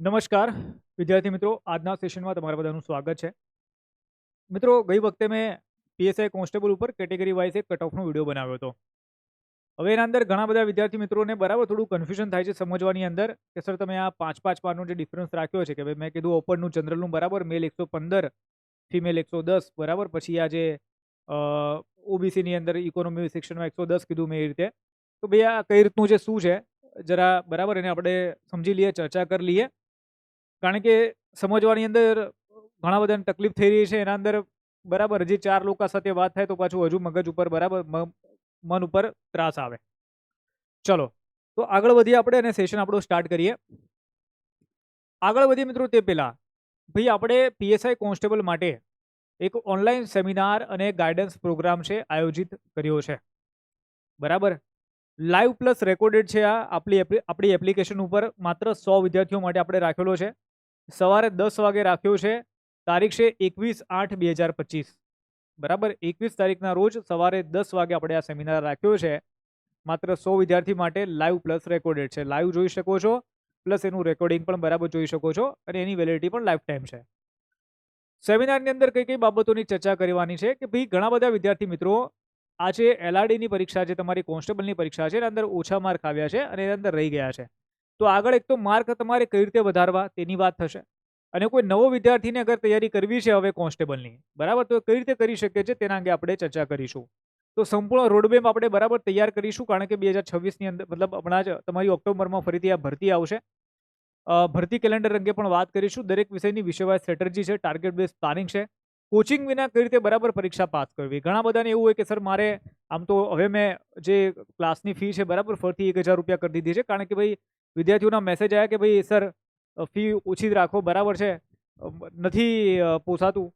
નમસ્કાર, વિદ્યાર્થી મિત્રો. આજના સેશનમાં તમારા બધાનું સ્વાગત છે. મિત્રો, ગઈ વખતે મેં પીએસઆઈ કોન્સ્ટેબલ ઉપર કેટેગરી વાઇઝ એક કટઓફનો વીડિયો બનાવ્યો હતો. હવે એના અંદર ઘણા બધા વિદ્યાર્થી મિત્રોને બરાબર થોડું કન્ફ્યુઝન થાય છે સમજવાની અંદર કે, સર, તમે આ પાંચ પાંચ પારનો જે ડિફરન્સ રાખ્યો છે કે ભાઈ મેં કીધું ઓપનનું જનરલનું બરાબર મેલ એકસો પંદર ફિમેલ એકસો દસ, બરાબર? પછી આ જે ઓબીસીની અંદર ઇકોનોમી સેક્શનમાં એકસો દસ કીધું મેં એ રીતે. તો ભાઈ આ કઈ રીતનું જે શું છે? જરા બરાબર એને આપણે સમજી લઈએ, ચર્ચા કરી લઈએ. કારણ કે સમજવાની અંદર ઘણા બધાને તકલીફ થઈ રહી છે. એના અંદર બરાબર, હજી ચાર લોકો સાથે વાત થાય તો પાછું હજુ મગજ ઉપર બરાબર મન ઉપર ત્રાસ આવે. ચલો, તો આગળ વધીએ આપણે અને સેશન આપણું સ્ટાર્ટ કરીએ. આગળ વધીએ મિત્રો તે પહેલા, ભાઈ આપણે પીએસઆઈ કોન્સ્ટેબલ માટે એક ઓનલાઈન સેમિનાર અને ગાઈડન્સ પ્રોગ્રામ છે, આયોજિત કર્યો છે. બરાબર? લાઈવ પ્લસ રેકોર્ડેડ છે આ આપણી આપણી એપ્લિકેશન ઉપર માત્ર સો વિદ્યાર્થીઓ માટે આપણે રાખેલો છે. સવારે દસ વાગે રાખ્યો છે. તારીખ છે એકવીસ આઠ બે હજાર પચીસ. બરાબર? એકવીસ તારીખના રોજ સવારે દસ વાગે આપણે આ સેમિનાર રાખ્યો છે. માત્ર સો વિદ્યાર્થી માટે લાઈવ પ્લસ રેકોર્ડેડ છે. લાઈવ જોઈ શકો છો. પ્લસ એનું રેકોર્ડિંગ પણ બરાબર જોઈ શકો છો અને એની વેલિડિટી પણ લાઈફ ટાઈમ છે. સેમિનારની અંદર કઈ કઈ બાબતોની ચર્ચા કરવાની છે કે ભાઈ ઘણા બધા વિદ્યાર્થી મિત્રો આજે એલઆરડીની પરીક્ષા જે તમારી કોન્સ્ટેબલની પરીક્ષા છે, એના અંદર ઓછા માર્ક આવ્યા છે અને એના અંદર રહી ગયા છે. તો આગળ એક તો માર્ક તમારે કઈ રીતે વધારવા તેની વાત થશે. અને કોઈ નવો વિદ્યાર્થીને અગર તૈયારી કરવી છે હવે કોન્સ્ટેબલની, બરાબર? તો કઈ રીતે કરી શકે છે તેના અંગે આપણે ચર્ચા કરીશું. તો સંપૂર્ણ રોડમેપ આપણે બરાબર તૈયાર કરીશું, કારણ કે બે હજાર છવ્વીસની અંદર મતલબ હમણાં જ તમારી ઓક્ટોબરમાં ફરીથી આ ભરતી આવશે. ભરતી કેલેન્ડર અંગે પણ વાત કરીશું. દરેક વિષયની વિષયવાઇઝ સ્ટ્રેટર્જી છે, ટાર્ગેટ બેઝ પ્લાનિંગ છે. કોચિંગ વિના કઈ રીતે બરાબર પરીક્ષા પાસ કરવી? ઘણા બધાને એવું હોય કે, સર, મારે આમ તો હવે મેં જે ક્લાસની ફી છે બરાબર ફરીથી એક હજાર રૂપિયા કરી દીધી છે. કારણ કે ભાઈ વિદ્યાર્થીઓના મેસેજ આવ્યા કે ભાઈ સર ફી ઓછી રાખો, બરાબર છે? નથી પોસાતું.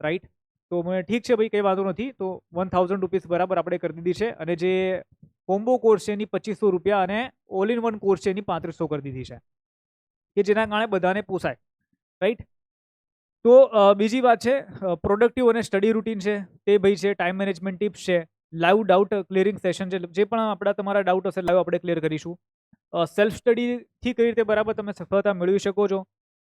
રાઈટ તો મને ઠીક છે ભાઈ, કંઈ વાંધો નથી. તો વન થાઉઝન્ડ રૂપીસ બરાબર આપણે કરી દીધી છે અને જે કોમ્બો કોર્સ છે એની પચીસો રૂપિયા અને ઓલ ઇન વન કોર્સ છે એની પાંત્રીસો કરી દીધી છે. કે જેના કારણે બધાને પોસાય. રાઈટ તો બીજી વાત છે પ્રોડક્ટિવ અને સ્ટડી રૂટીન છે, તે ભાઈ છે ટાઈમ મેનેજમેન્ટ ટિપ્સ છે લાઈવ ડાઉટ ક્લિયરિંગ સેશન છે, જે પણ આપણા તમારા ડાઉટ હશે લાઈવ આપણે ક્લિયર કરીશું. સેલ્ફ સ્ટડીથી કઈ રીતે બરાબર તમે સફળતા મેળવી શકો છો?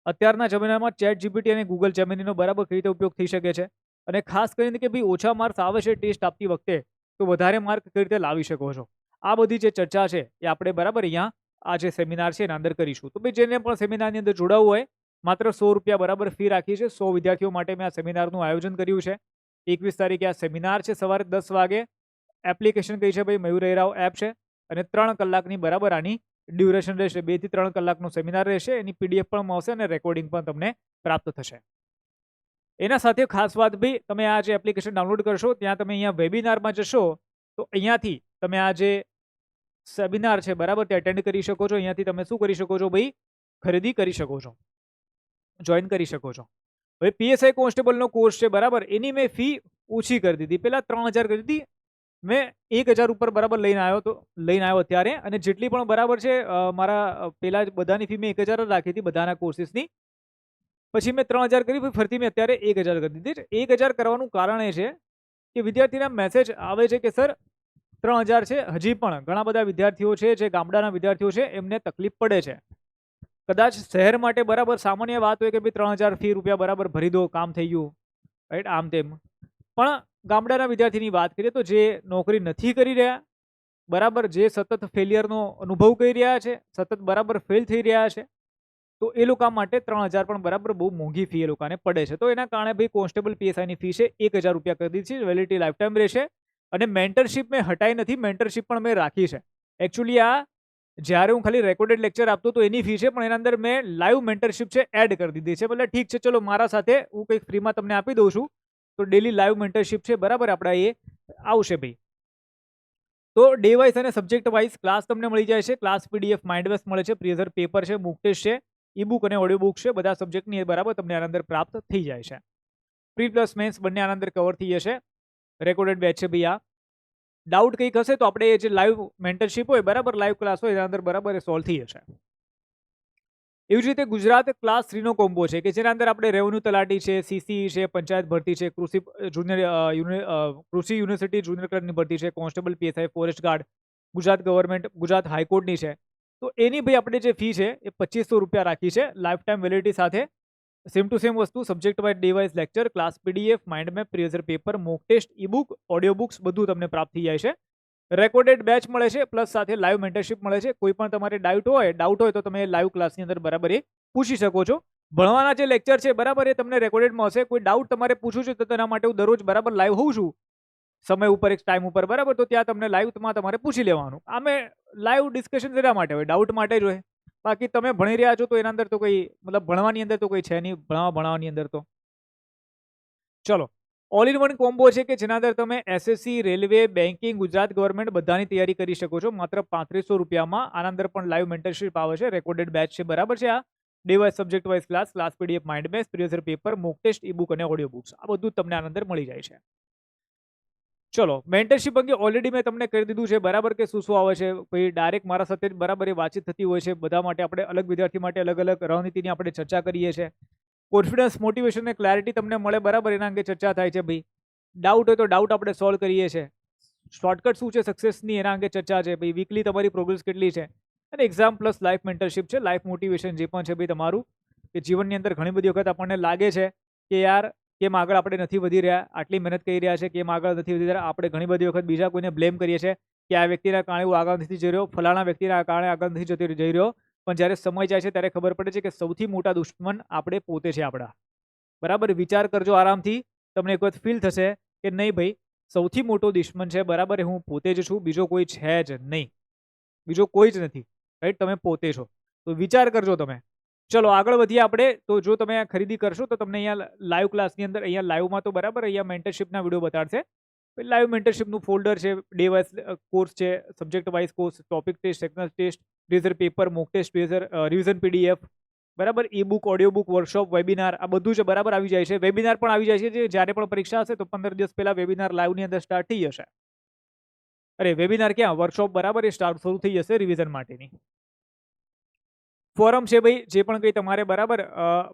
અત્યારના જમાનામાં ચેટ જીપીટી અને ગૂગલ જેમિનીનો બરાબર કઈ રીતે ઉપયોગ થઈ શકે છે? અને ખાસ કરીને કે ભાઈ ઓછા માર્ક્સ આવે છે ટેસ્ટ આપતી વખતે, તો વધારે માર્ક કઈ રીતે લાવી શકો છો? આ બધી જે ચર્ચા છે, એ આપણે બરાબર અહીંયા આ જે સેમિનાર છે એના અંદર કરીશું. તો ભાઈ જેને પણ સેમિનારની અંદર જોડાવવું હોય, માત્ર સો રૂપિયા બરાબર ફી રાખી છે. સો વિદ્યાર્થીઓ માટે મેં આ સેમિનારનું આયોજન કર્યું છે. એકવીસ તારીખે આ સેમિનાર છે સવારે દસ વાગે. એપ્લિકેશન કઈ છે ભાઈ? મયુર એરાવ એપ છે. અને ત્રણ કલાકની બરાબર આની ડ્યુરેશન રહેશે. બેથી ત્રણ કલાકનું સેમિનાર રહેશે. એની પીડીએફ પણ મળશે અને રેકોર્ડિંગ પણ તમને પ્રાપ્ત થશે. એના સાથે ખાસ વાત ભાઈ તમે આ જે એપ્લિકેશન ડાઉનલોડ કરશો, ત્યાં તમે અહીંયા વેબિનારમાં જશો, તો અહીંયાથી તમે આ જે સેમિનાર છે, બરાબર, તે અટેન્ડ કરી શકો છો. અહીંયાથી તમે શું કરી શકો છો ભાઈ? ખરીદી કરી શકો છો. જોઈન કરી શકો છો. હવે પીએસઆઈ કોન્સ્ટેબલનો કોર્સ છે, બરાબર. એની મેં ફી ઓછી કરી દીધી. પહેલાં ત્રણ હજાર કરી દીધી મેં એક હજાર ઉપર બરાબર લઈને આવ્યો તો, લઈને આવ્યો અત્યારે અને જેટલી પણ બરાબર છે મારા પહેલાં બધાની ફી મેં એક હજાર રાખી હતી બધાના કોર્સીસની પછી મેં ત્રણ હજાર કરી, ફરીથી મેં અત્યારે એક હજાર કરી દીધી. છે એક હજાર કરવાનું કારણ એ છે કે વિદ્યાર્થીના મેસેજ આવે છે કે, સર, ત્રણ હજાર છે. હજી પણ ઘણા બધા વિદ્યાર્થીઓ છે, જે ગામડાના વિદ્યાર્થીઓ છે, એમને તકલીફ પડે છે. કદાચ શહેર માટે બરાબર સામાન્ય વાત હોય કે, ભાઈ, ત્રણ હજાર ફી રૂપિયા બરાબર ભરી દો, કામ થઈ ગયું. રાઈટ આમ તેમ. પણ ગામડાના વિદ્યાર્થીની વાત કરીએ તો જે નોકરી નથી કરી રહ્યા, બરાબર, જે સતત ફેલિયરનો અનુભવ કરી રહ્યા છે, સતત બરાબર ફેલ થઈ રહ્યા છે, તો એ લોકો માટે ત્રણ હજાર પણ બરાબર બહુ મોંઘી ફી એ લોકોને પડે છે. તો એના કારણે ભાઈ કોન્સ્ટેબલ પીએસઆઈની ફી છે, એક હજાર રૂપિયા કરી દીધી છે વેલિડિટી લાઈફ ટાઈમ રહેશે અને મેન્ટરશીપ મેં હટાઈ નથી મેન્ટરશીપ પણ મેં રાખી છે. એકચ્યુઅલી આ જ્યારે હું ખાલી રેકોર્ડેડ લેક્ચર આપતો તો એની ફી છે, પણ એના અંદર મેં લાઈવ મેન્ટરશીપ છે એડ કરી દીધી છે. એટલે ઠીક છે, ચલો મારા સાથે હું કંઈક ફ્રીમાં તમને આપી દઉં છું. તો ડેલી લાઈવ મેન્ટરશીપ છે, બરાબર? આપણા એ આવશે ભાઈ. તો ડે વાઇઝ અને સબ્જેક્ટ વાઇઝ ક્લાસ તમને મળી જાય છે. ક્લાસ પીડીએફ માઇન્ડવેસ મળે છે પ્રિઝર પેપર છે બુક ટેસ્ટ છે ઈ બુક અને ઓડિયો બુક છે, બધા સબ્જેક્ટની બરાબર તમને આના અંદર પ્રાપ્ત થઈ જાય છે. પ્રી પ્લસ મેન્સ બંને આના અંદર કવર થઈ જશે. રેકોર્ડેડ બેચ છે ભાઈ આ. ડાઉટ કંઈક હશે તો આપણે જે લાઈવ મેન્ટરશીપ હોય, બરાબર લાઈવ ક્લાસ હોય, એના અંદર બરાબર સોલ્વ થઈ જશે. એવી જ રીતે ગુજરાત ક્લાસ થ્રીનો કોમ્બો છે, કે જેના અંદર આપણે રેવન્યુ તલાટી છે સીસી છે, પંચાયત ભરતી છે, કૃષિ જુનિયર કૃષિ યુનિવર્સિટી જુનિયર ક્લર્કની ભરતી છે, constable PSI forest guard Gujarat government Gujarat હાઈકોર્ટની છે. તો એની ભાઈ આપણે જે ફી છે, એ પચીસો રૂપિયા રાખી છે લાઈફ ટાઈમ વેલિડિટી સાથે. સેમ ટુ સેમ વસ્તુ subject wise device lecture class PDF mind map previous paper mock test E book audio books બધું તમને પ્રાપ્ત થઈ જાય છે. રેકોર્ડેડ બેચ મળે છે પ્લસ સાથે લાઈવ મેન્ટરશીપ મળે છે. કોઈ પણ તમારે ડાઉટ હોય ડાઉટ હોય તો તમે લાઈવ ક્લાસની અંદર બરાબર એ પૂછી શકો છો. ભણવાના જે લેક્ચર છે, બરાબર એ તમને રેકોર્ડેડ મળશે કોઈ ડાઉટ તમારે પૂછવું છે તો તેના માટે હું દરરોજ બરાબર લાઈવ હોઉં છું. સમય ઉપર, એક ટાઈમ ઉપર, બરાબર? તો ત્યાં તમને લાઈવમાં તમારે પૂછી લેવાનું. આમે લાઈવ ડિસ્કશન એના માટે હોય? ડાઉટ માટે જ હોય. બાકી તમે ભણી રહ્યા છો તો એના અંદર તો કોઈ, મતલબ ભણવાની અંદર તો કોઈ છે નહીં. ભણવા ભણાવવાની અંદર તો. ચલો. ઓલ ઇન વન કોમ્બો છે કે જેના અંદર તમે SSC railway banking Gujarat government બધાની તૈયારી કરી શકો છો. માત્ર પાંત્રીસો રૂપિયામાં. આના અંદર પણ લાઈવ મેન્ટરશીપ આવે છે. રેકોર્ડેડ બેચ છે. બરાબર છે આ? Day wise subject wise class class PDF mind maps previous paper mock test E book અને ઓડિયો બુક્સ આ બધું તમને આના અંદર મળી જાય છે. ચલો મેન્ટરશીપ અંગે ઓલરેડી મેં તમને કરી દીધું છે. બરાબર કે શું શું આવે છે? કોઈ ડાયરેક્ટ મારા સાથે જ બરાબર એ વાતચીત થતી હોય છે. બધા માટે આપણે, અલગ વિદ્યાર્થી માટે અલગ અલગ રણનીતિની આપણે ચર્ચા કરીએ છીએ. કોન્ફિડન્સ મોટિવેશન અને ક્લેરિટી તમને મળે બરાબર એના અંગે ચર્ચા થાય છે ભાઈ. ડાઉટ હોય તો ડાઉટ આપણે સોલ્વ કરીએ છીએ. શોર્ટકટ શું છે સક્સેસની એના અંગે ચર્ચા છે ભાઈ. વીકલી તમારી પ્રોગ્રેસ કેટલી છે? અને એક્ઝામ પ્લસ લાઈફ મેન્ટરશીપ છે. લાઈફ મોટિવેશન જે પણ છે ભાઈ તમારું. કે જીવનની અંદર ઘણી બધી વખત આપણને લાગે છે કે યાર, કેમ આગળ આપણે નથી વધી રહ્યા? આટલી મહેનત કરી રહ્યા છે, કેમ આગળ નથી વધી રહ્યા? આપણે ઘણી બધી વખત બીજા કોઈને બ્લેમ કરીએ છીએ કે આ વ્યક્તિના કારણે હું આગળ નથી જઈ રહ્યો, ફલાણા વ્યક્તિના કારણે આગળ નથી જતી જઈ રહ્યો. પણ જ્યારે સમય જાય છે ત્યારે ખબર પડે છે કે સૌથી મોટા દુશ્મન આપણે પોતે છે આપણા. બરાબર? વિચાર કરજો આરામથી. તમને એક વખત ફીલ થશે કે નહીં ભાઈ, સૌથી મોટો દુશ્મન છે, બરાબર? હું પોતે જ છું, બીજો કોઈ છે જ નહીં. બીજો કોઈ જ નથી. રાઈટ તમે પોતે છો. તો વિચાર કરજો તમે. ચલો, આગળ વધીએ આપણે. તો જો તમે આ ખરીદી કરશો તો તમને અહીંયા લાઈવ ક્લાસની અંદર, અહીંયા લાઈવમાં તો બરાબર, અહીંયા મેન્ટરશીપના વીડિયો બતાડશે. લાઈવ મેન્ટરશીપનું ફોલ્ડર છે ડે વાઇઝ કોર્સ છે subject wise course topic test second test રિઝર paper mock test રિઝર રિવિઝન પીડીએફ બરાબર ebook audio book workshop webinar આ બધું જ બરાબર? આવી જાય છે. વેબિનાર પણ આવી જાય છે, જે જ્યારે પણ પરીક્ષા હશે, તો પંદર દિવસ પહેલાં વેબિનાર લાઈવની અંદર સ્ટાર્ટ થઈ જશે. અરે વેબિનાર ક્યાં? વર્કશોપ બરાબર? એ સ્ટાર્ટ શરૂ થઈ જશે રિવિઝન માટેની. ફોરમ છે ભાઈ, જે પણ કંઈ તમારે બરાબર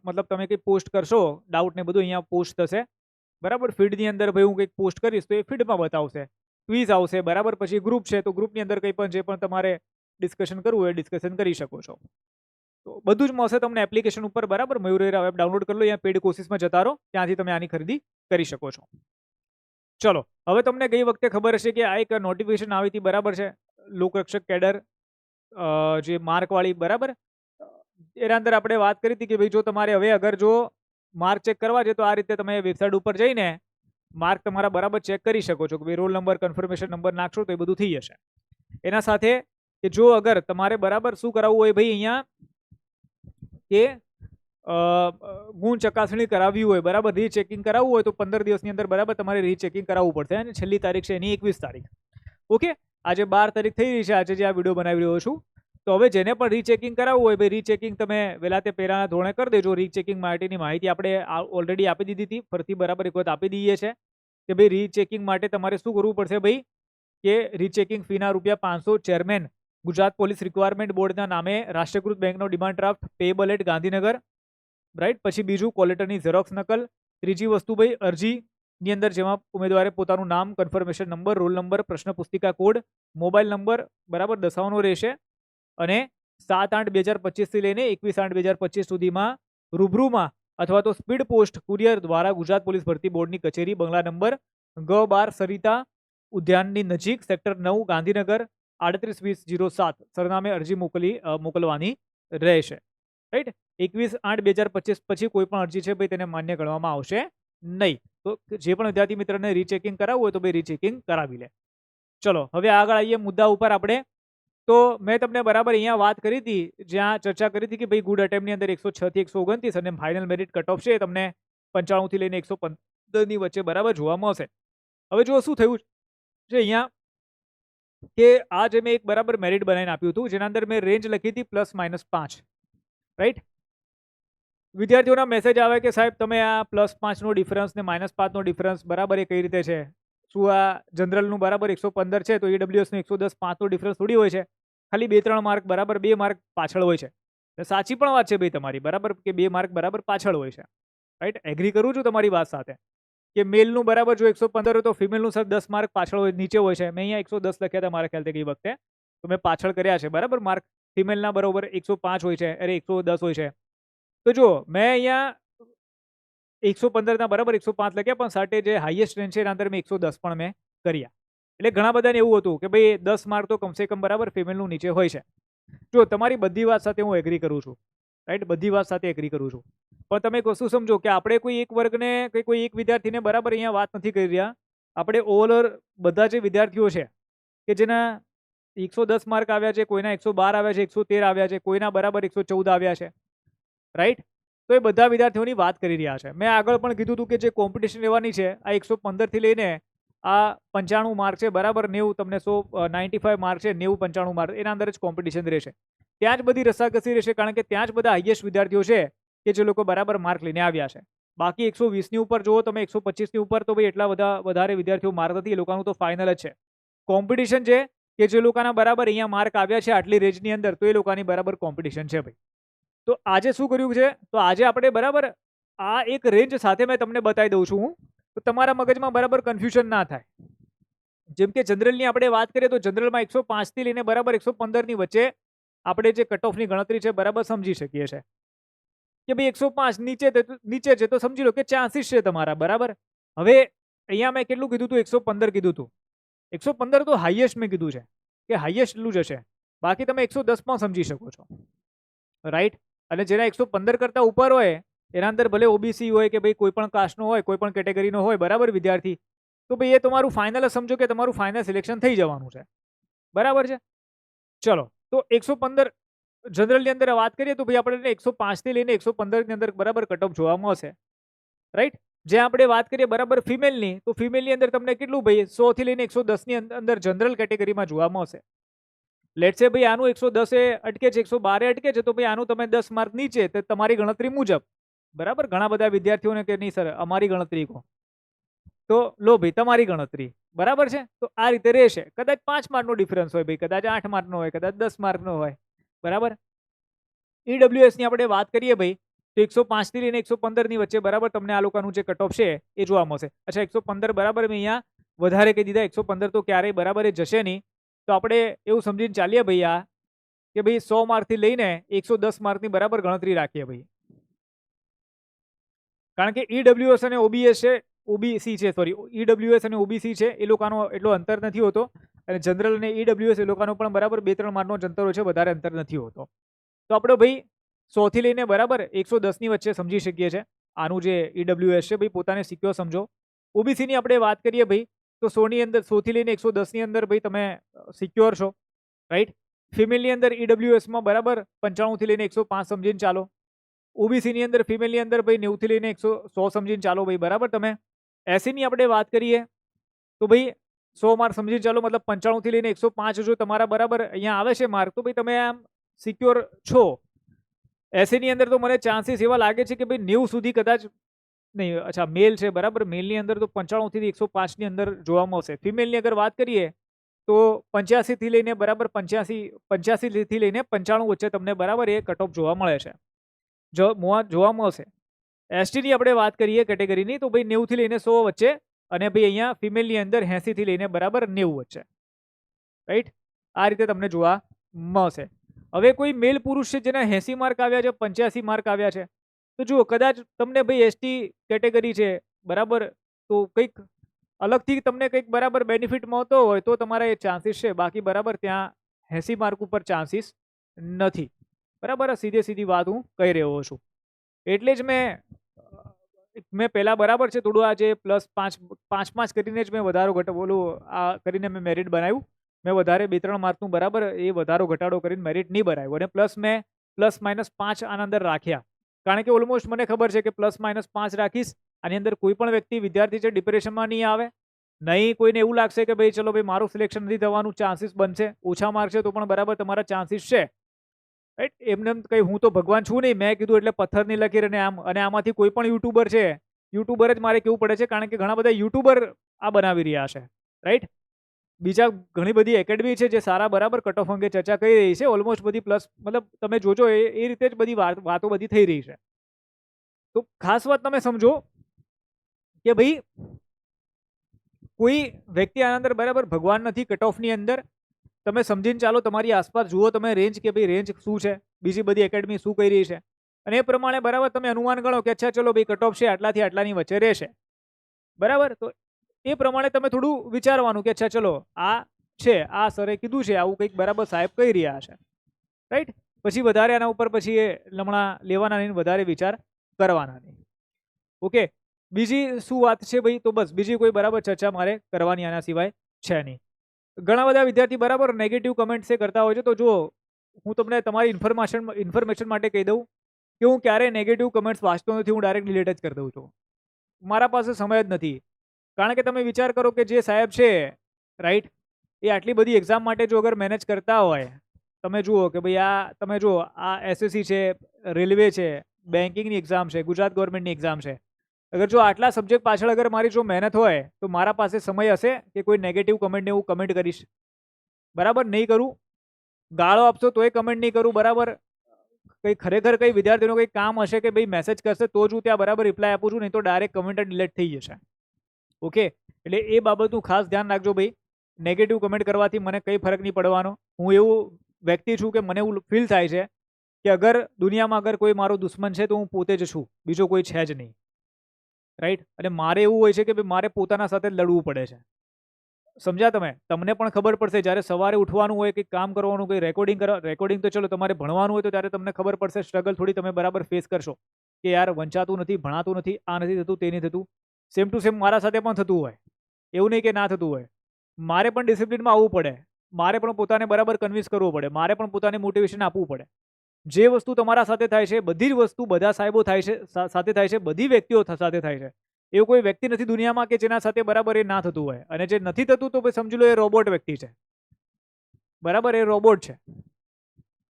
મતલબ તમે કંઈ પોસ્ટ કરશો ડાઉટ ને બધું અહીંયા પોસ્ટ થશે. બરાબર? ફીડની અંદર ભાઈ હું કંઈક પોસ્ટ કરીશ તો એ ફીડમાં બતાવશે. ક્વિઝ આવશે, બરાબર? પછી ગ્રુપ છે, તો ગ્રુપની અંદર કંઈ પણ જે પણ તમારે ડિસ્કશન કરવું હોય ડિસ્કશન કરી શકો છો. તો બધું જ મળશે તમને એપ્લિકેશન ઉપર, બરાબર? મયુરેરા એપ ડાઉનલોડ કરી લો, અહીંયા પેડ કોર્સિસમાં જતા રહો, ત્યાંથી તમે આની ખરીદી કરી શકો છો. ચલો, હવે તમને ગઈ વખતે ખબર હશે કે આ એક નોટિફિકેશન આવી હતી, બરાબર છે? લોકરક્ષક કેડર જે માર્કવાળી, બરાબર? એના અંદર આપણે વાત કરી હતી કે ભાઈ જો તમારે હવે અગર જો માર્ક ચેક કરવા છે, તો આ રીતે તમે વેબસાઇટ ઉપર જઈને માર્ક તમારા બરાબર ચેક કરી શકો છો કે ભાઈ રોલ નંબર કન્ફર્મેશન નંબર નાખશો તો એ બધું થઈ જશે. એના સાથે કે જો અગર તમારે બરાબર શું કરાવવું હોય ભાઈ અહીંયા કે ગુણ ચકાસણી કરાવવી હોય, બરાબર રીચેકિંગ કરાવવું હોય તો પંદર દિવસની અંદર બરાબર તમારે રીચેકિંગ કરાવવું પડશે અને છેલ્લી તારીખ છે એની એકવીસ તારીખ. ઓકે? આજે બાર તારીખ થઈ રહી છે, આજે જે આ વીડિયો બનાવી રહ્યો છું તો હવે જેને પણ રીચેકિંગ કરાવવું હોય ભાઈ રીચેકિંગ તમે વહેલા તે પહેલાના ધોરણે કરી દેજો. રીચેકિંગ માટેની માહિતી આપણે ઓલરેડી આપી દીધી હતી. ફરીથી બરાબર એક વખત આપી દઈએ છે કે ભાઈ રીચેકિંગ માટે તમારે શું કરવું પડશે ભાઈ? કે રીચેકિંગ ફીના રૂપિયા પાંચસો ચેરમેન ગુજરાત પોલીસ રિક્વાયરમેન્ટ બોર્ડના નામે રાષ્ટ્રીયકૃત બેંકનો demand draft payable at Gandhinagar right પછી બીજું કોલેટરની ઝેરોક્સ નકલ, ત્રીજી વસ્તુ ભાઈ, અરજીની અંદર જેમાં ઉમેદવારે પોતાનું નામ કન્ફર્મેશન નંબર રોલ નંબર પ્રશ્ન પુસ્તિકા કોડ મોબાઈલ નંબર બરાબર દર્શાવવાનો રહેશે. અને સાત આઠ બે હજાર પચીસથી લઈને એકવીસ આઠ બે હજાર પચીસ સુધીમાં રૂબરૂમાં અથવા તો સ્પીડ પોસ્ટ કુરિયર દ્વારા ગુજરાત પોલીસ ભરતી બોર્ડની કચેરી બંગલા નંબર ગ બાર સરિતા ઉદ્યાનની નજીક, સેક્ટર નવ, ગાંધીનગર, આડત્રીસ વીસ જીરો સાત. સરનામે અરજી મોકલી મોકલવાની રહેશે. રાઈટ? એકવીસ આઠ બે હજાર પચીસ પછી કોઈ પણ અરજી છે ભાઈ તેને માન્ય ગણવામાં આવશે નહીં. તો જે પણ વિદ્યાર્થી મિત્રને રીચેકિંગ કરાવવું હોય તો ભાઈ રીચેકિંગ કરાવી લે. ચલો, હવે આગળ આવીએ. મુદ્દા ઉપર આપણે તો મેં તમને બરાબર અહીંયા વાત કરી હતી, જ્યાં ચર્ચા કરી હતી કે ભાઈ ગુડ અટેમ્પની અંદર એકસો છથી એકસો ઓગણત્રીસ અને ફાઇનલ મેરિટ કટ ઓફ છે તમને પંચાણુંથી લઈને એકસો પંદરની વચ્ચે બરાબર જોવા મળશે. હવે જો શું થયું છે અહીંયા, કે આ જે મેં એક બરાબર મેરિટ બનાવીને આપ્યું હતું, જેના અંદર મેં રેન્જ લખી હતી પ્લસ માઇનસ પાંચ. રાઈટ વિદ્યાર્થીઓના મેસેજ આવે કે સાહેબ, તમે આ પ્લસ પાંચનો ડિફરન્સ ને માઇનસ પાંચનો ડિફરન્સ બરાબર એ કઈ રીતે છે? શું આ જનરલનું બરાબર એકસો પંદર છે, તો ઈડબ્લ્યુએસનું એકસો દસ પાંચનો ડિફરન્સ થોડી હોય છે. ખાલી બે ત્રણ માર્ક બરાબર બે માર્ક પાછળ હોય છે. સાચી પણ વાત છે ભાઈ તમારી, બરાબર કે બે માર્ક બરાબર પાછળ હોય છે. રાઈટ એગ્રી કરું છું તમારી વાત સાથે કે મેલનું બરાબર જો એકસો પંદર હોય તો ફિમેલનું સર દસ માર્ક પાછળ હોય, નીચે હોય છે. મેં અહીંયા એકસો દસ લખ્યા હતા મારા ખ્યાલથી ગઈ વખતે. તો મેં પાછળ કર્યા છે, બરાબર? માર્ક ફિમેલના બરાબર એકસો પાંચ હોય છે, અરે એકસો દસ હોય છે. તો જુઓ મેં અહીંયા એકસો પંદરના બરાબર એકસો પાંચ લખ્યા, પણ સાથે જે હાઈએસ્ટ રેન્જ છે એના અંદર મેં એકસો દસ પણ મેં કર્યા. એટલે ઘણા બધાને એવું હતું કે ભાઈ દસ માર્ક તો કમસે કમ બરાબર ફિમેલનું નીચે હોય છે. જો તમારી બધી વાત સાથે હું એગ્રી કરું છું રાઈટ બધી વાત સાથે એગ્રી કરું છું. પણ તમે એક વસ્તુ સમજો કે આપણે કોઈ એક વર્ગને કે કોઈ એક વિદ્યાર્થીને બરાબર અહીંયા વાત નથી કરી રહ્યા. આપણે ઓવરઓલ બધા જે વિદ્યાર્થીઓ છે, કે જેના એકસો દસ માર્ક આવ્યા છે, કોઈના એકસો બાર આવ્યા છે, એકસો તેર આવ્યા છે, કોઈના બરાબર એકસો ચૌદ આવ્યા છે રાઈટ તો એ બધા વિદ્યાર્થીઓની વાત કરી રહ્યા છે. મેં આગળ પણ કીધું હતું કે જે કોમ્પિટિશન લેવાની છે, આ એકસો પંદરથી લઈને આ પંચાણું માર્ક છે, બરાબર નેવું તમને સો નાઇન્ટી ફાઇવ માર્ક છે, નેવું પંચાણું માર્ક એના અંદર જ કોમ્પિટિશન રહેશે. ત્યાં જ બધી રસાકસી રહેશે કારણ કે ત્યાં જ બધા હાઈએસ્ટ વિદ્યાર્થીઓ છે કે જે લોકો બરાબર માર્ક લઈને આવ્યા છે. બાકી એકસો વીસની ઉપર જુઓ તમે, એકસો પચીસની ઉપર તો ભાઈ એટલા બધા વધારે વિદ્યાર્થીઓ માર્ક નથી, એ લોકોનું તો ફાઇનલ જ છે. કોમ્પિટિશન છે કે જે લોકોના બરાબર અહીંયા માર્ક આવ્યા છે આટલી રેન્જની અંદર, તો એ લોકોની બરાબર કોમ્પિટિશન છે ભાઈ. તો આજે શું કર્યું છે? તો આજે આપણે બરાબર આ એક રેન્જ સાથે મેં તમને બતાવી દઉં છું તો તમારા મગજમાં બરાબર કન્ફ્યુઝન ના થાય. જેમ કે જનરલની આપણે વાત કરીએ તો જનરલમાં એકસો પાંચથી લઈને બરાબર એકસો પંદરની વચ્ચે આપણે જે કટ ઓફની ગણતરી છે બરાબર સમજી શકીએ છીએ કે ભાઈ એકસો પાંચ નીચે નીચે છે તો સમજી લો કે ચાંસીસ છે તમારા, બરાબર? હવે અહીંયા મેં કેટલું કીધું હતું એકસો પંદર કીધું હતું એકસો પંદર તો હાઈએસ્ટ મેં કીધું છે. કે હાઈએસ્ટ એટલું જશે બાકી તમે એકસો દસમાં સમજી શકો છો. રાઈટ અને જેના એકસો પંદર કરતાં ઉપર હોય, એના અંદર ભલે ઓબીસી હોય કે ભાઈ કોઈ પણ કાસ્ટનો હોય, કોઈ પણ કેટેગરીનો હોય, બરાબર વિદ્યાર્થી, તો ભાઈ એ તમારું ફાઇનલ સમજો કે તમારું ફાઇનલ સિલેક્શન થઈ જવાનું છે. બરાબર છે? ચલો, તો એકસો પંદર જનરલની અંદર વાત કરીએ તો ભાઈ આપણે એકસો પાંચથી લઈને એકસો પંદરની અંદર બરાબર કટઓફ જોવા મળશે. રાઈટ જે આપણે વાત કરીએ બરાબર ફિમેલની તો ફિમેલની અંદર તમને કેટલું ભાઈ સોથી લઈને એકસો દસની અંદર જનરલ કેટેગરીમાં જોવા મળશે. લેટ છે ભાઈ, આનું એકસો દસે અટકે છે, એકસો બારે અટકે છે, તો ભાઈ, આનું તમે દસ માર્ક નીચે, તો તમારી ગણતરી મુજબ. બરાબર? ઘણા બધા વિદ્યાર્થીઓને કે, નહીં, સર, અમારી ગણતરી કહો. તો, લો, ભાઈ, તમારી ગણતરી. બરાબર છે? તો આ રીતે રહેશે. કદાચ પાંચ માર્કનો ડિફરન્સ હોય, ભાઈ, કદાચ આઠ માર્કનો હોય, કદાચ દસ માર્કનો હોય. બરાબર? ઈડબ્લ્યુએસની આપણે વાત કરીએ, ભાઈ, તો એકસો પાંચથી લઈને એકસો પંદરની વચ્ચે, બરાબર, તમને આ લોકોનું જે કટ ઓફ છે, એ જોવા મળશે. અચ્છા, એકસો પંદર બરાબર, મેં અહીંયા વધારે કહી દીધા. એકસો પંદર તો ક્યારેય બરાબર જશે નહીં. તો આપણે એવું સમજીને ચાલીએ આ, કે ભાઈ સો માર્કથી લઈને એકસો દસ માર્કની બરાબર ગણતરી રાખીએ ભાઈ. કારણ કે ઈડબ્લ્યુએસ અને ઓબીએસ છે ઓબીસી છે સોરી ઈડબ્લ્યુએસ અને ઓબીસી છે, એ લોકોનો એટલો અંતર નથી હોતો. અને જનરલ અને ઈડબ્લ્યુએસ એ લોકોનો પણ બરાબર બે ત્રણ માર્કનો જ અંતર છે, વધારે અંતર નથી હોતો. તો આપણે ભાઈ સોથી લઈને બરાબર એકસો દસની વચ્ચે સમજી શકીએ છીએ આનું જે ઈડબ્લ્યુએસ છે, ભાઈ પોતાને સિક્યોર સમજો. ઓબીસીની આપણે વાત કરીએ ભાઈ તો સોની અંદર, સોથી લઈને એકસો દસની અંદર ભાઈ તમે સિક્યોર છો રાઈટ ફિમેલની અંદર ઈડબ્લ્યુએસમાં બરાબર પંચાણુંથી લઈને એકસો પાંચ સમજીને ચાલો. ઓબીસીની અંદર ફિમેલની અંદર ભાઈ નેવુંથી લઈને એકસો સો સમજીને ચાલો ભાઈ, બરાબર તમે? એસીની આપણે વાત કરીએ, તો ભાઈ સો માર્ક સમજીને ચાલો, મતલબ પંચાણુંથી લઈને એકસો પાંચ જો તમારા બરાબર અહીંયા આવે છે માર્ક તો ભાઈ તમે આમ સિક્યોર છો. એસીની અંદર તો મને ચાન્સીસ એવા લાગે છે કે ભાઈ નેવું સુધી કદાચ નહીં, અચ્છા મેલ છે, બરાબર? મેલની અંદર તો પંચાણુંથી એકસો પાંચની અંદર જોવા મળશે. ફિમેલની અગર વાત કરીએ, તો પંચ્યાસીથી લઈને બરાબર પંચ્યાસી પંચ્યાસીથી લઈને પંચાણું વચ્ચે તમને બરાબર એ કટ જોવા મળે છે. જો જોવા મળશે. એસટીની આપણે વાત કરીએ કેટેગરીની તો ભાઈ નેવુંથી લઈને સો વચ્ચે અને ભાઈ અહીંયા ફિમેલની અંદર એંસીથી લઈને બરાબર નેવું વચ્ચે. રાઈટ આ રીતે તમને જોવા મળશે. હવે કોઈ મેલ પુરુષ છે જેના એંસી માર્ક આવ્યા છે, પંચ્યાસી માર્ક આવ્યા છે તો જુઓ, કદાચ તમને ભાઈ એસટી કેટેગરી છે, બરાબર? તો કંઈક અલગથી તમને કંઈક બરાબર બેનિફિટ મળતો હોય તો તમારા એ ચાન્સીસ છે. બાકી બરાબર ત્યાં એંસી માર્ક ઉપર ચાન્સીસ નથી. બરાબર? સીધે સીધી વાત હું કહી રહ્યો છું. એટલે જ મેં મેં પહેલાં બરાબર છે, થોડું આ જે પ્લસ પાંચ પાંચ પાંચ કરીને જ મેં વધારો ઘટ બોલું આ કરીને મેં મેરિટ બનાવ્યું. મેં વધારે બે ત્રણ માર્કનું બરાબર એ વધારો ઘટાડો કરીને મેરિટ નહીં બનાવ્યું. અને પ્લસ મેં પ્લસ માઇનસ પાંચ આના અંદર રાખ્યા. કારણ કે ઓલમોસ્ટ મને ખબર છે કે પ્લસ માઇનસ પાંચ રાખીશ, આની અંદર કોઈ પણ વ્યક્તિ વિદ્યાર્થી છે ડિપ્રેશનમાં નહીં આવે. નહીં, કોઈને એવું લાગશે કે ભાઈ, ચલો ભાઈ, મારું સિલેક્શન નથી થવાનું ચાન્સીસ બનશે, ઓછા માર્ક છે તો પણ બરાબર તમારા ચાન્સીસ છે. રાઈટ એમને કંઈ હું તો ભગવાન છું નહીં, મેં કીધું એટલે પથ્થરની લકીર અને આમ, અને આમાંથી કોઈ પણ યુટ્યુબર છે યુટ્યુબર જ મારે કેવું પડે છે, કારણ કે ઘણા બધા યુટ્યુબર આ બનાવી રહ્યા છે. રાઈટ બીજા ઘણી બધી એકેડમી છે જે સારા બરાબર કટ ઓફ અંગે ચર્ચા કરી રહી છે. ઓલમોસ્ટ બધી પ્લસ મતલબ તમે જોજો, એ એ રીતે જ બધી વાતો બધી થઈ રહી છે. તો ખાસ વાત તમે સમજો કે ભાઈ, કોઈ વ્યક્તિ આના અંદર બરાબર ભગવાન નથી કટ ઓફની અંદર. તમે સમજીને ચાલો, તમારી આસપાસ જુઓ તમે રેન્જ કે ભાઈ રેન્જ શું છે, બીજી બધી એકેડમી શું કરી રહી છે. અને એ પ્રમાણે બરાબર તમે અનુમાન ગણો કે અચ્છા, ચલો ભાઈ કટ ઓફ છે, આટલાથી આટલાની વચ્ચે રહેશે. બરાબર? તો એ પ્રમાણે તમે થોડું વિચારવાનું કે અચ્છા, ચલો, આ છે, આ સરે કીધું છે, આવું કંઈક બરાબર સાહેબ કહી રહ્યા છે. રાઈટ પછી વધારે આના ઉપર પછી એ લમણા લેવાના નહીં, વધારે વિચાર કરવાના નહીં. ઓકે બીજી શું વાત છે ભાઈ? તો બસ, બીજી કોઈ બરાબર ચર્ચા મારે કરવાની આના સિવાય છે નહીં. ઘણા બધા વિદ્યાર્થી બરાબર નેગેટિવ કમેન્ટ્સ એ કરતા હોય છે, તો જુઓ, હું તમને તમારી ઇન્ફોર્મેશન ઇન્ફોર્મેશન માટે કહી દઉં કે હું ક્યારેય નેગેટિવ કમેન્ટ્સ વાંચતો નથી, હું ડાયરેક્ટ ડિલેટ જ કરી દઉં છું. મારા પાસે સમય જ નથી. કારણ કે તમે વિચાર કરો કે જે સાહેબ છે રાઈટ એ આટલી બધી એક્ઝામ માટે જો અગર મેનેજ કરતા હોય, તમે જુઓ કે ભાઈ આ, તમે જુઓ, આ એસએસસી છે રેલવે છે બેન્કિંગની એક્ઝામ છે, ગુજરાત ગવર્મેન્ટની એક્ઝામ છે. અગર જો આટલા સબ્જેક્ટ પાછળ અગર મારી જો મહેનત હોય, તો મારા પાસે સમય હશે કે કોઈ નેગેટિવ કમેન્ટને હું કમેન્ટ કરીશ. બરાબર? નહીં કરું. ગાળો આપશો તોય કમેન્ટ નહીં કરું, બરાબર? કંઈ ખરેખર કંઈ વિદ્યાર્થીનો કંઈ કામ હશે કે ભાઈ મેસેજ કરશે તો જ હું ત્યાં બરાબર રિપ્લાય આપું છું, નહીં તો ડાયરેક્ટ કમેન્ટ ડિલેટ થઈ જશે. ઓકે એટલે એ બાબતનું ખાસ ધ્યાન રાખજો ભાઈ. નેગેટિવ કમેન્ટ કરવાથી મને કંઈ ફરક નહીં પડવાનો. હું એવું વ્યક્તિ છું કે મને એવું ફીલ થાય છે કે અગર દુનિયામાં અગર કોઈ મારો દુશ્મન છે તો હું પોતે જ છું. બીજો કોઈ છે જ નહીં. રાઈટ અને મારે એવું હોય છે કે ભાઈ મારે પોતાના સાથે લડવું પડે છે. સમજ્યા તમે? તમને પણ ખબર પડશે. જ્યારે સવારે ઉઠવાનું હોય કે કામ કરવાનું, કંઈ રેકોર્ડિંગ કરવા રેકોર્ડિંગ તો ચલો તમારે ભણવાનું હોય તો ત્યારે તમને ખબર પડશે. સ્ટ્રગલ થોડી તમે બરાબર ફેસ કરશો. કે યાર વંચાતું નથી, ભણાતું નથી, આ નથી થતું, તે નથી થતું. સેમ ટુ સેમ મારા સાથે પણ થતું હોય. એવું નહીં કે ના થતું હોય. મારે પણ ડિસિપ્લિનમાં આવવું પડે. મારે પણ પોતાને બરાબર કન્વિન્સ કરવું પડે. મારે પણ પોતાને મોટિવેશન આપવું પડે. જે વસ્તુ તમારા સાથે થાય છે, બધી જ વસ્તુ બધા સાહેબો થાય છે સાથે થાય છે, બધી વ્યક્તિઓ સાથે થાય છે. એવું કોઈ વ્યક્તિ નથી દુનિયામાં કે જેના સાથે બરાબર એ ના થતું હોય. અને જે નથી થતું તો પછી સમજી લો એ રોબોટ વ્યક્તિ છે. બરાબર, એ રોબોટ છે.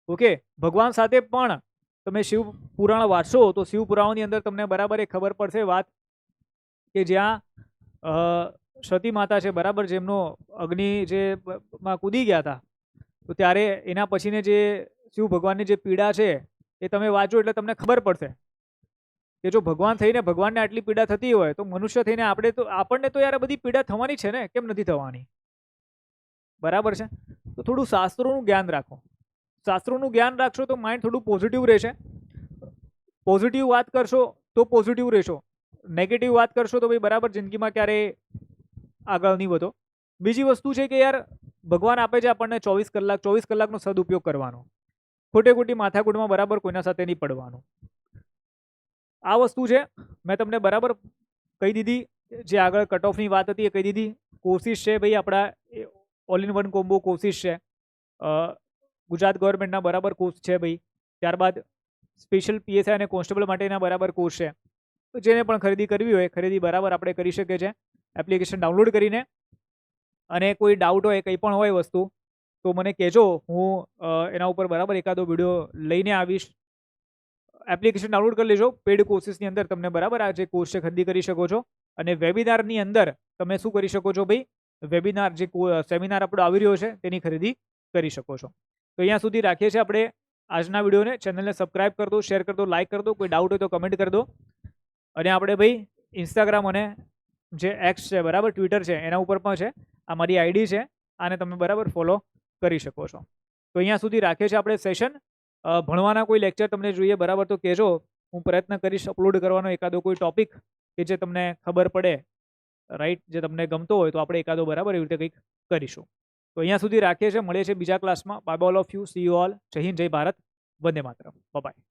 ઓકે? ભગવાન સાથે પણ તમે શિવ પુરાણ વાંચશો તો શિવ પુરાણની અંદર તમને બરાબર એ ખબર પડશે વાત કે જ્યાં સતી માતા છે, બરાબર, જેમનો અગ્નિ જે માં કૂદી ગયા હતા, તો ત્યારે એના પછીને જે શિવ ભગવાનની જે પીડા છે, એ તમે વાંચો એટલે તમને ખબર પડશે. કે જો ભગવાન થઈને ભગવાનને આટલી પીડા થતી હોય, તો મનુષ્ય થઈને આપણે તો, આપણને તો યાર બધી પીડા થવાની છે ને, કેમ નથી થવાની? બરાબર છે? તો થોડું શાસ્ત્રોનું જ્ઞાન રાખો. શાસ્ત્રોનું જ્ઞાન રાખશો તો માઇન્ડ થોડું પોઝિટિવ રહેશે. પોઝિટિવ વાત કરશો તો પોઝિટિવ રહેશો. નેગેટિવ વાત કરશો તો ભાઈ બરાબર જિંદગીમાં ક્યારેય આગળ નહીં વધો. બીજી વસ્તુ છે કે યાર, ભગવાન આપે છે આપણને ચોવીસ કલાક, ચોવીસ કલાકનો સદુપયોગ કરવાનો. ખોટે ખોટી માથાકૂટમાં બરાબર કોઈના સાથે નહીં પડવાનું. આ વસ્તુ છે, મેં તમને બરાબર કહી દીધી, જે આગળ કટ ઓફની વાત હતી એ કહી દીધી. કોશિશ છે ભાઈ આપણા ઓલ ઇન વન કોમ્બો કોશિશ છે. ગુજરાત ગવર્મેન્ટના બરાબર કોર્સ છે ભાઈ. ત્યારબાદ સ્પેશિયલ પીએસઆઈ અને કોન્સ્ટેબલ માટેના બરાબર કોર્સ છે. જેને પણ ખરીદી કરવી હોય, ખરીદી બરાબર આપણે કરી શકીએ છીએ. એપ્લિકેશન ડાઉનલોડ કરીને અને કોઈ ડાઉટ હોય, કંઈ પણ હોય વસ્તુ, તો મને કહેજો. હું એના ઉપર બરાબર એકાદો વીડિયો લઈને આવીશ. એપ્લિકેશન ડાઉનલોડ કરી લેજો. પેડ કોર્સિસની અંદર તમને બરાબર આ જે કોર્સ છે, ખરીદી કરી શકો છો. અને વેબિનારની અંદર તમે શું કરી શકો છો ભાઈ? વેબિનાર જે સેમિનાર આપણો આવી રહ્યો છે, તેની ખરીદી કરી શકો છો. તો અહીંયા સુધી રાખીએ છીએ આપણે આજના વિડીયોને. ચેનલને સબસ્ક્રાઇબ કરી શેર કરી લાઇક કરી કોઈ ડાઉટ હોય તો કમેન્ટ કરી દો. અને આપણે ભાઈ ઇન્સ્ટાગ્રામ અને જે એક્સ છે, બરાબર? ટ્વિટર છે, એના ઉપર પણ છે. આ મારી આઈડી છે, આને તમે બરાબર ફોલો કરી શકો છો. તો અહીંયા સુધી રાખીએ છીએ આપણે સેશન ભણવાના કોઈ લેક્ચર તમને જોઈએ, બરાબર? તો કહેજો. હું પ્રયત્ન કરીશ અપલોડ કરવાનો એકાદો કોઈ ટોપિક કે જે તમને ખબર પડે રાઈટ જે તમને ગમતો હોય, તો આપણે એકાદો બરાબર એવી રીતે કંઈક કરીશું. તો અહીંયા સુધી રાખીએ છીએ મળીએ છીએ બીજા ક્લાસમાં bye all of you see you all જય હિન્દ, જય ભારત. વંદે માતરમ. બાય